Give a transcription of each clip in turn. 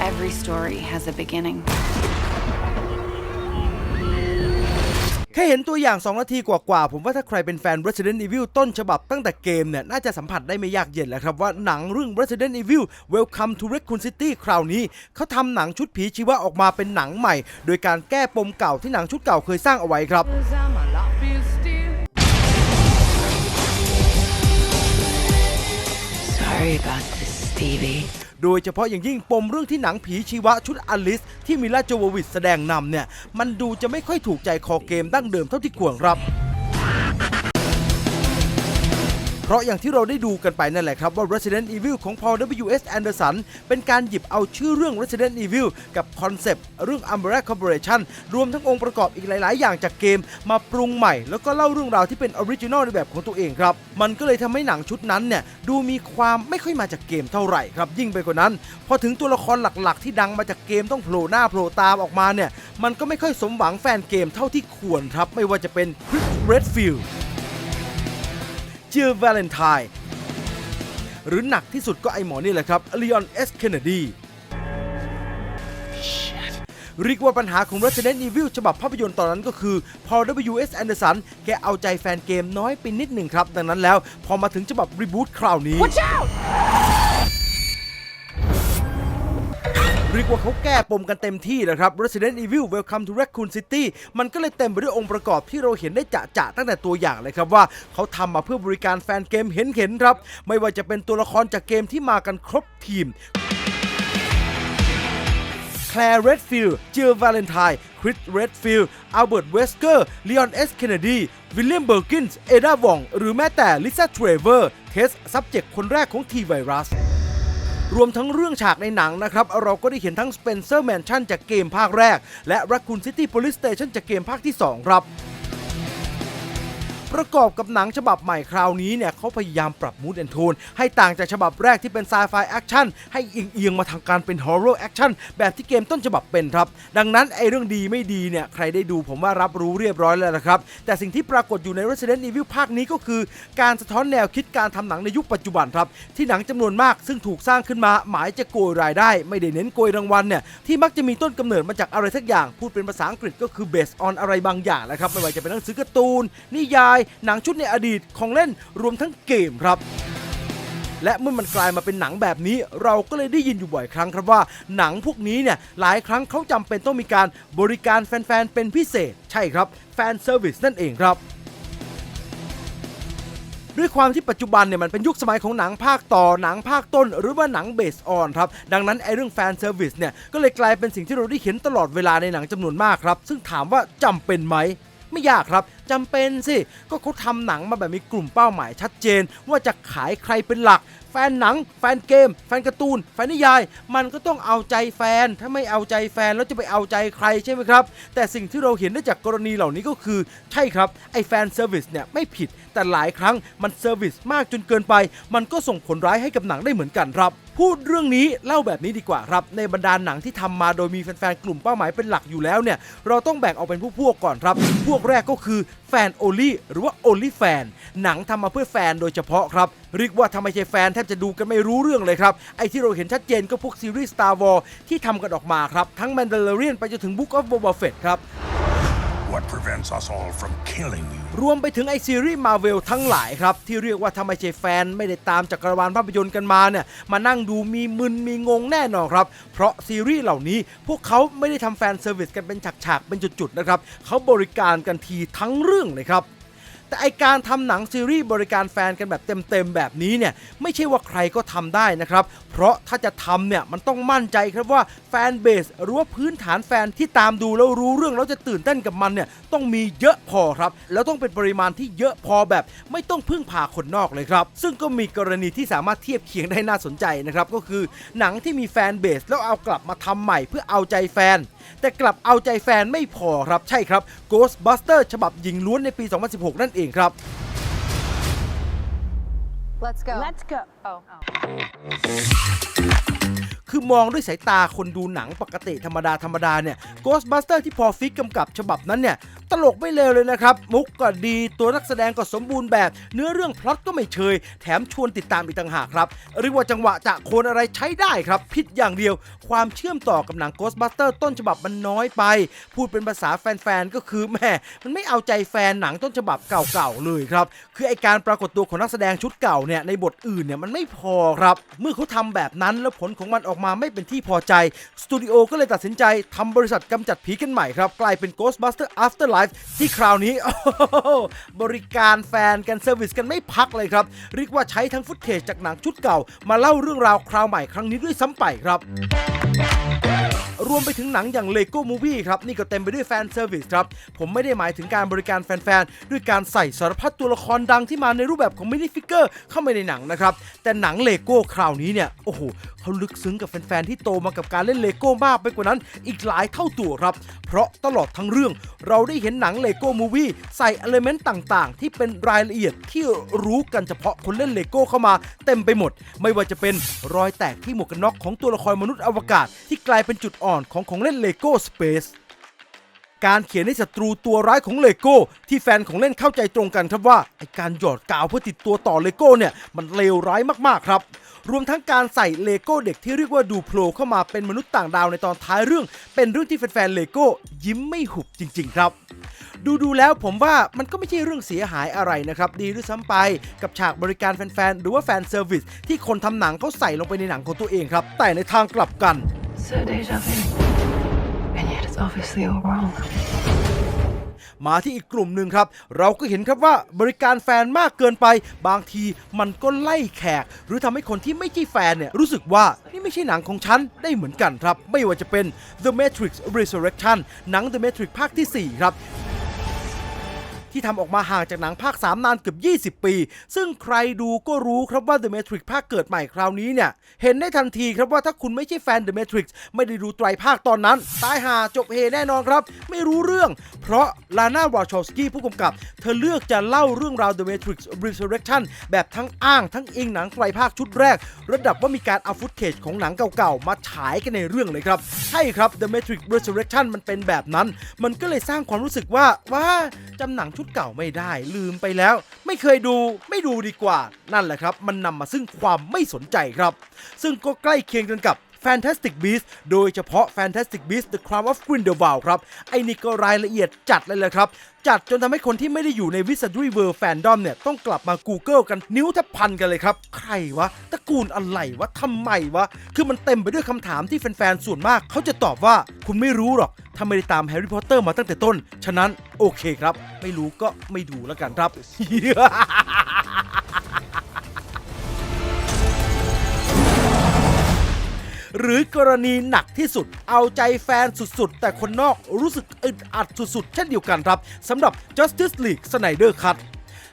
Every story has a beginning. แค่เห็นตัวอย่าง 2 นาทีกว่าๆ ผมว่าถ้าใครเป็นแฟน Resident Evil ต้นฉบับตั้งแต่เกมเนี่ย น่าจะสัมผัสได้ไม่ยากเย็นแหละครับ ว่าหนังเรื่อง Resident Evil Welcome to Raccoon City คราวนี้ เขาทำหนังชุดผีชีวะออกมาเป็นหนังใหม่ โดยการแก้ปมเก่าที่หนังชุดเก่าเคยสร้างเอาไว้ครับ Cause I'm a lot feel still. Sorry about this, Stevie. โดยเฉพาะอย่างยิ่งปมเรื่องที่หนังผีชีวะชุดอลิส ที่มิลาโจววิชแสดงนำเนี่ย มันดูจะไม่ค่อยถูกใจคอเกมดั้งเดิมเท่าที่ควรครับ เพราะอย่างที่เราได้ดูกันไปนั่นแหละครับว่า Resident Evil ของ Paul W.S. Anderson เป็นการหยิบเอาชื่อเรื่อง Resident Evil กับคอนเซปต์เรื่อง Umbrella Corporation รวมทั้งองค์ประกอบอีกหลาย ๆ อย่างจากเกม มาปรุงใหม่ แล้วก็เล่าเรื่องราวที่เป็นออริจินอลในแบบของตัวเองครับ มันก็เลยทำให้หนังชุดนั้นเนี่ยดูมีความไม่ค่อยมาจากเกมเท่าไหร่ครับ ยิ่งไปกว่านั้น พอถึงตัวละครหลัก ๆ ที่ดังมาจากเกมต้องโผล่หน้าโผล่ตามออกมาเนี่ยมันก็ไม่ค่อยสมหวังแฟนเกมเท่าที่ควรครับไม่ว่าจะเป็น Chris Redfield เจอวาเลนไทน์หรือหนักที่สุดก็ไอหมอนี่แหละครับลีอนเอสเคนเนดีเรียกว่าปัญหาของ Resident Evil ฉบับภาพยนตร์ตอนนั้นก็คือ พอ W.S. Anderson แกเอาใจแฟนเกมน้อยไปนิดหนึ่งครับ ดังนั้นแล้วพอมาถึงฉบับรีบูตคราวนี้ รียกว่าเขาแก้ปมกันเต็มที่นะครับ Resident Evil Welcome to Raccoon City มันก็เลยเต็มไปด้วยองค์ประกอบที่เราเห็นได้จะจะๆตั้งแต่ตัวอย่างเลยครับว่าเขาทำมาเพื่อบริการแฟนเกมเห็นๆครับ ไม่ว่าจะเป็นตัวละครจากเกมที่มากันครบทีมแคลร์เรดฟิลด์เจอร์วาเลนไทน์คริสเรดฟิลด์อัลเบิร์ตเวสเกอร์ลีออนเอสเคนเนดีวิลเลียมเบอร์กินส์เอดาวอง หรือแม้แต่ลิซ่าเทรเวอร์ เทสซับเจกคนแรกของทีไวรัส รวมทั้งเรื่องฉากในหนังนะครับ เราก็ได้เห็นทั้ง Spencer Mansion จากเกมภาคแรก และ Raccoon City Police Station จากเกมภาคที่ 2 ครับ ประกอบกับหนังฉบับใหม่คราวนี้เนี่ยเขาพยายามปรับมูดแอนโทนให้ต่างจากฉบับแรกที่เป็นไซไฟแอคชั่นให้เอียงๆมาทางการเป็นฮอร์ r ร r แอคชั่นแบบที่เกมต้นฉบับเป็นครับ ดังนั้นไอเรื่องดีไม่ดีเนี่ยใครได้ดูผมว่ารับรู้เรียบร้อยแล้วนะครับ แต่สิ่งที่ปรากฏอยู่ใน Resident Evil ภาคนี้ก็คือ การสะท้อนแนวคิดการทำหนังในยุคปัจจุบันครับ ที่หนังจำนวนมากซึ่งถูกสร้างขึ้นมาหมายจะโกยรายได้ ไม่ได้เน้นโกยรางวัลเนี่ยที่มักจะมีต้นกำเนิดมาจากอะไรสักอย่าง พูดเป็นภาษาอังกฤษก็คือ based on อะไรบางอย่างนะครับไม่ว่าจะเป็นหนังสือการ์ตูนนิยายหนังชุดในอดีตของเล่นรวมทั้งเกมครับ และเมื่อมันกลายมาเป็นหนังแบบนี้ เราก็เลยได้ยินอยู่บ่อยครั้งครับว่า หนังพวกนี้เนี่ยหลายครั้งเขาจำเป็นต้องมีการบริการแฟนๆเป็นพิเศษ ใช่ครับแฟนเซอร์วิสนั่นเองครับด้วยความที่ปัจจุบันเนี่ยมันเป็นยุคสมัยของหนังภาคต่อหนังภาคต้น หรือว่าหนังเบสออนครับ ดังนั้นไอเรื่องแฟนเซอร์วิสเนี่ย ก็เลยกลายเป็นสิ่งที่เราได้เห็นตลอดเวลาในหนังจำนวนมากครับ ซึ่งถามว่าจำเป็นไหม ไม่ยากครับ จำเป็นสิ ก็เขาทำหนังมาแบบมีกลุ่มเป้าหมายชัดเจน ว่าจะขายใครเป็นหลัก แฟนหนัง แฟนเกม แฟนการ์ตูน แฟนนิยาย มันก็ต้องเอาใจแฟน ถ้าไม่เอาใจแฟนแล้วจะไปเอาใจใครใช่ไหมครับ แต่สิ่งที่เราเห็นได้จากกรณีเหล่านี้ก็คือ ใช่ครับ ไอ้แฟนเซอร์วิสเนี่ยไม่ผิด แต่หลายครั้งมันเซอร์วิสมากจนเกินไป มันก็ส่งผลร้ายให้กับหนังได้เหมือนกันครับพูดเรื่องนี้เล่าแบบนี้ดีกว่าครับ ในบรรดาหนังที่ทำมาโดยมีแฟนๆ กลุ่มเป้าหมายเป็นหลักอยู่แล้วเนี่ย เราต้องแบ่งออกเป็นพวกๆก่อนครับ พวกแรกก็คือแฟนโอลี่หรือว่าโอลี่แฟนหนังทำมาเพื่อแฟนโดยเฉพาะครับ เรียกว่าทำไมใช่แฟนแทบจะดูกันไม่รู้เรื่องเลยครับ ไอที่เราเห็นชัดเจนก็พวกซีรีส์ Star Wars ที่ทำกันออกมาครับ ทั้ง Mandalorian ไปจนถึง Book of Boba Fett ครับ What prevents us all from killing you? รวมไปถึงไอซีรีส์มาเวลทั้งหลายครับ ที่เรียกว่าทำไมเช่แฟนไม่ได้ตามจักรวาลภาพยนตร์กันมาเนี่ย มานั่งดูมีมึนมีงงแน่นอนครับ เพราะซีรีส์เหล่านี้พวกเขาไม่ได้ทำแฟนเซอร์วิสกันเป็นฉากๆ เป็นจุดๆ นะครับ เขาบริการกันทีทั้งเรื่องเลยครับ แต่ไอการทำหนังซีรีส์บริการแฟนกันแบบเต็มๆแบบนี้เนี่ยไม่ใช่ว่าใครก็ทำได้นะครับ เพราะถ้าจะทำเนี่ยมันต้องมั่นใจครับว่าแฟนเบสหรือว่าพื้นฐานแฟนที่ตามดูแล้วรู้เรื่องแล้วจะตื่นเต้นกับมันเนี่ยต้องมีเยอะพอครับ แล้วต้องเป็นปริมาณที่เยอะพอแบบ ไม่ต้องพึ่งพาคนนอกเลยครับ ซึ่งก็มีกรณีที่สามารถเทียบเคียงได้น่าสนใจนะครับก็คือหนังที่มีแฟนเบสแล้วเอากลับมาทำใหม่เพื่อเอาใจแฟน แต่กลับเอาใจแฟนไม่พอครับใช่ครับ Ghostbuster ฉบับหญิงล้วนในปี 2016 นั่นเองครับ Let's go. Let's go. คือมองด้วยสายตาคนดูหนังปกติธรรมดาธรรมดาเนี่ย Ghostbuster ที่พอฟิกกำกับฉบับนั้นเนี่ย ตลกไม่เลวเลยนะครับ มุกก็ดีตัวนักแสดงก็สมบูรณ์แบบ เนื้อเรื่องพล็อตก็ไม่เชย แถมชวนติดตามอีกต่างหากครับเรียกว่าจังหวะจะโคนอะไรใช้ได้ครับ ผิดอย่างเดียว ความเชื่อมต่อกับหนัง Ghostbuster ต้นฉบับมันน้อยไป พูดเป็นภาษาแฟนๆก็คือแม่มันไม่เอาใจแฟนหนังต้นฉบับเก่าๆเลยครับคือไอการปรากฏตัวของนักแสดงชุดเก่าเนี่ยในบทอื่นเนี่ยมันไม่ไม่พอครับ เมื่อเขาทำแบบนั้นแล้วผลของมันออกมาไม่เป็นที่พอใจ สตูดิโอก็เลยตัดสินใจทำบริษัทกำจัดผีกันใหม่ครับ กลายเป็น Ghostbuster Afterlife ที่คราวนี้ บริการแฟนกันเซอร์วิสกันไม่พักเลยครับ เรียกว่าใช้ทั้งฟุตเทจจากหนังชุดเก่า มาเล่าเรื่องราวคราวใหม่ครั้งนี้ด้วยซ้ำไปครับ รวมไปถึงหนังอย่าง Lego Movie ครับ นี่ก็เต็มไปด้วยแฟนเซอร์วิสครับ ผมไม่ได้หมายถึงการบริการแฟนๆ ด้วยการใส่สารพัดตัวละครดังที่มาในรูปแบบของมินิฟิกเกอร์เข้ามาในหนังนะครับ แต่หนังเลโก้คราวนี้เนี่ย โอ้โหเขาลึกซึ้งกับแฟนๆ ที่โตมากับการเล่นเลโก้มากไปกว่านั้น อีกหลายเท่าตัวครับ เพราะตลอดทั้งเรื่องเราได้เห็นหนัง Lego Movie ใส่อลเมนต์ต่างๆ ที่เป็นรายละเอียดที่รู้กันเฉพาะคนเล่นเลโก้เข้ามาเต็มไปหมด ไม่ว่าจะเป็นรอยแตกที่หมวกกันน็อกของตัวละครมนุษย์อวกาศที่กลายเป็นจุดอ่อนของของเล่น Lego Space การเขียนให้ศัตรูตัวร้ายของเลโก้ที่แฟนของเล่นเข้าใจตรงกันครับว่าไอการหยอดกาวเพื่อติดตัวต่อเลโก้เนี่ย มันเลวร้ายมากๆครับ รวมทั้งการใส่เลโก้เด็กที่เรียกว่าดูโผล่เข้ามาเป็นมนุษย์ต่างดาวในตอนท้ายเรื่อง เป็นเรื่องที่แฟนๆเลโก้ยิ้มไม่หุบจริง ๆ ครับ ดูดูๆแล้วผมว่ามันก็ไม่ใช่เรื่องเสียหายอะไรนะครับ ดีด้วยซ้ำไปกับฉากบริการแฟนๆหรือว่าแฟนเซอร์วิสที่คนทำหนังเขาใส่ลงไปในหนังของตัวเองครับ แต่ในทางกลับกัน So deja vu. And yet it's obviously all wrong. มาที่อีกกลุ่มหนึ่งครับ เราก็เห็นครับว่าบริการแฟนมากเกินไป บางทีมันก็ไล่แขก หรือทำให้คนที่ไม่ใช่แฟนเนี่ย รู้สึกว่า นี่ไม่ใช่หนังของฉัน ได้เหมือนกันครับ ไม่ว่าจะเป็น The Matrix Resurrection หนัง The Matrix ภาคที่ 4 ครับ ที่ทำออกมาห่างจากหนังภาค 3 นานเกือบ 20 ปี ซึ่งใครดูก็รู้ครับว่า The Matrix ภาคเกิดใหม่คราวนี้เนี่ย เห็นได้ทันทีครับว่าถ้าคุณไม่ใช่แฟน The Matrix ไม่ได้ดูไตรภาคตอนนั้น ตายหาจบเฮแน่นอนครับ ไม่รู้เรื่อง เพราะลาน่าวาชอฟสกี้ผู้กำกับ เธอเลือกจะเล่าเรื่องราว The Matrix Resurrection แบบทั้งอ้างทั้งอิงหนังไตรภาคชุดแรก ระดับว่ามีการเอาฟุตเทจของหนังเก่าๆมาฉายกันในเรื่องเลยครับใช่ครับ The Matrix Resurrection มันเป็นแบบนั้น มันก็เลยสร้างความรู้สึกว่าว่าจำหนังชุดเก่าไม่ได้ ลืมไปแล้ว ไม่เคยดูไม่ดูดีกว่า นั่นแหละครับ มันนำมาซึ่งความไม่สนใจครับ ซึ่งก็ใกล้เคียงกันกับ Fantastic Beasts โดยเฉพาะ Fantastic Beasts The Crown of Grindelwald ครับ ไอ้นี่ก็รายละเอียดจัดเลยแหละครับ จัดจนทำให้คนที่ไม่ได้อยู่ใน Wizardry World Fandom เนี่ย ต้องกลับมา Google กันนิ้วแทบพันกันเลยครับ ใครวะตระกูลอะไรวะทำไมวะ คือมันเต็มไปด้วยคำถามที่แฟนๆ ส่วนมาก เขาจะตอบว่าคุณไม่รู้หรอกถ้าไม่ได้ตามแฮร์รี่พอตเตอร์มาตั้งแต่ต้น ฉะนั้นโอเคครับ ไม่รู้ก็ไม่ดูแล้วกันครับ รือกรณีหนักที่สุด เอาใจแฟนสุดๆ แต่คนนอกรู้สึกอึดอัดสุดๆ เช่นเดียวกันครับสำหรับ Justice League Snyder Cut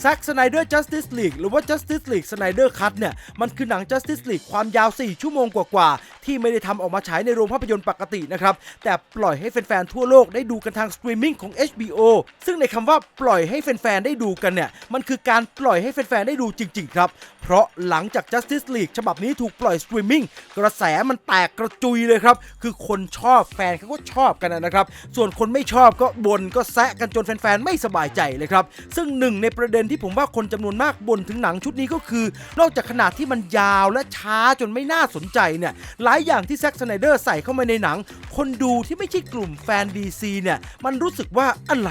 แซ็กสไนเดอร์ Justice League หรือว่า Justice League Snyder Cut เนี่ย มันคือหนัง Justice League ความยาว 4 ชั่วโมงกว่าๆ ที่ไม่ได้ทำออกมาฉายในโรงภาพยนตร์ปกตินะครับ แต่ปล่อยให้แฟนๆ ทั่วโลกได้ดูกันทางสตรีมมิ่งของ HBO ซึ่งในคำว่าปล่อยให้แฟนๆ ได้ดูกันเนี่ย มันคือการปล่อยให้แฟนๆ ได้ดูจริง ๆ ครับ เพราะหลังจาก Justice League ฉบับนี้ถูกปล่อยสตรีมมิ่งกระแสมันแตกกระจุยเลยครับ คือคนชอบแฟนเขาก็ชอบกันนะครับ ส่วนคนไม่ชอบก็บ่นก็แซะกันจนแฟนๆ ไม่สบายใจเลยครับ ซึ่งหนึ่งในประเด็นที่ผมว่าคนจำนวนมากบ่นถึงหนังชุดนี้ก็คือ นอกจากขนาดที่มันยาวและช้าจนไม่น่าสนใจเนี่ยหลายอย่างที่แซ็กสไนเดอร์ใส่เข้ามาในหนัง คนดูที่ไม่ใช่กลุ่มแฟน DC เนี่ยมันรู้สึกว่าอะไร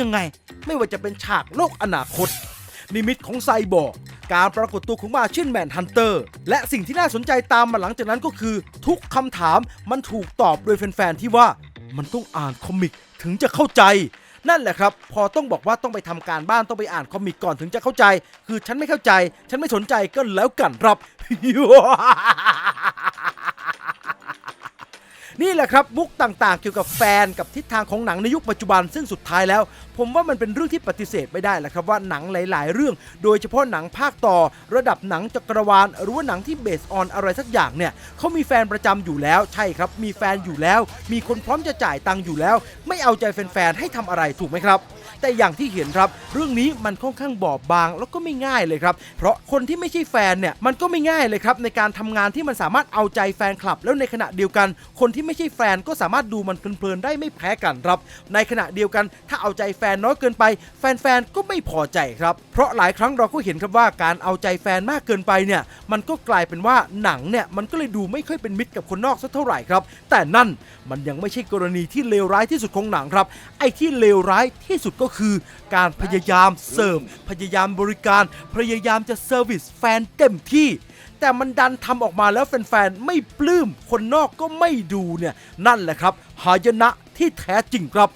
ยังไง ไม่ว่าจะเป็นฉากโลกอนาคต นิมิตของไซบอร์กการปรากฏตัวของมาชินแมนฮันเตอร์ และสิ่งที่น่าสนใจตามมาหลังจากนั้นก็คือ ทุกคำถามมันถูกตอบโดยแฟนๆที่ว่ามันต้องอ่านคอมิกถึงจะเข้าใจ นั่นแหละครับ พอต้องบอกว่าต้องไปทำการบ้านต้องไปอ่านคอมิกก่อนถึงจะเข้าใจ คือฉันไม่เข้าใจ ฉันไม่สนใจก็แล้วกันครับ นี่แหละครับมุกต่างๆ เกี่ยวกับแฟนกับทิศทางของหนังในยุคปัจจุบัน ซึ่งสุดท้ายแล้ว ผมว่ามันเป็นเรื่องที่ปฏิเสธไม่ได้แหละครับว่าหนังหลาย ๆ เรื่อง โดยเฉพาะหนังภาคต่อ ระดับหนังจักรวาล หรือว่าหนังที่เบสออนอะไรสักอย่างเนี่ยเขามีแฟนประจำอยู่แล้วใช่ครับ มีแฟนอยู่แล้ว มีคนพร้อมจะจ่ายตังค์อยู่แล้ว ไม่เอาใจแฟน ๆ ให้ทำอะไรถูกไหมครับ แต่อย่างที่เห็นครับ เรื่องนี้มันค่อนข้างบอบบางแล้วก็ไม่ง่ายเลยครับ เพราะคนที่ไม่ใช่แฟนเนี่ยมันก็ไม่ง่ายเลยครับในการทำงานที่มันสามารถเอาใจแฟนคลับ แล้วในขณะเดียวกัน คนที่ไม่ใช่แฟนก็สามารถดูมันเพลินๆได้ไม่แพ้กันครับ ในขณะเดียวกัน ถ้าเอาใจแฟนน้อยเกินไป แฟนๆก็ไม่พอใจครับ เพราะหลายครั้งเราก็เห็นครับว่าการเอาใจแฟนมากเกินไปเนี่ยมันก็กลายเป็นว่าหนังเนี่ยมันก็เลยดูไม่ค่อยเป็นมิตรกับคนนอกสักเท่าไหร่ครับ แต่นั่นมันยังไม่ใช่กรณีที่เลวร้ายที่สุดของหนังครับ ไอ้ที่เลวร้ายที่สุดก็คือการพยายามเสิร์ฟ พยายามบริการ พยายามจะเซอร์วิสแฟนเต็มที่ แต่มันดันทำออกมาแล้วแฟนๆ ไม่ปลื้ม คนนอกก็ไม่ดูเนี่ย นั่นแหละครับ หายนะที่แท้จริงครับ